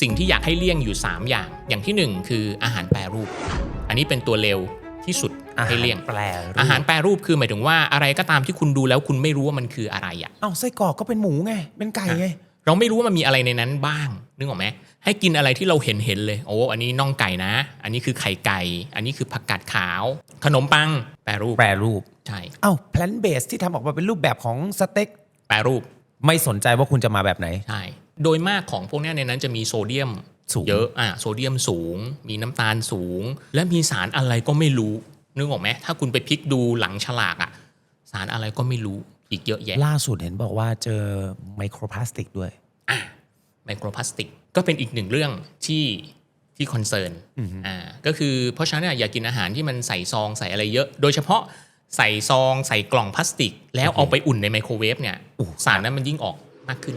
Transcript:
สิ่งที่อยากให้เลี่ยงอยู่ 3 อย่าง อย่างที่ 1 คืออาหารแปรรูป อันนี้เป็นตัวเร็วที่สุดอาหาให้รเลี่ยงแปรรูปอาหารแปรรูปคือหมายถึงว่าอะไรก็ตามที่คุณดูแล้วคุณไม่รู้ว่ามันคืออะไรอะเอ้าไส้กรอกก็เป็นหมูไง เป็นไก่ไง เราไม่รู้ว่ามันมีอะไรในนั้นบ้าง นึกออกไหมให้กินอะไรที่เราเห็นเห็นเลย โอ้ อันนี้น่องไก่นะ อันนี้คือไข่ไก่ อันนี้คือผักกาดขาว ขนมปัง แปรรูป แปรรูป ใช่เอ้าแพลนเบสที่ทำออกมาเป็นรูปแบบของสเต็ก แปรรูป ไม่สนใจว่าคุณจะมาแบบไหน ใช่ โดยมากของพวกเนี้ยในนั้นจะมีโซเดียมสูงเยอะอะโซเดียมสูง มีน้ำตาลสูง และมีสารอะไรก็ไม่รู้นึกออกไหมถ้าคุณไปพลิกดูหลังฉลากอะสารอะไรก็ไม่รู้อีกเยอะแยะ ล่าสุดเห็นบอกว่าเจอไมโครพลาสติกด้วยไมโครพลาสติกก็เป็นอีกหนึ่งเรื่องที่ที่คอนเซิร์นอ่าก็คือเพราะฉะนั้นเนี่ยอย่ากินอาหารที่มันใส่ซองใส่อะไรเยอะ โดยเฉพาะใส่ซองใส่กล่องพลาสติก แล้วเอาไปอุ่นในไมโครเวฟเนี่ยสารนั้นมันยิ่งออกมากขึ้น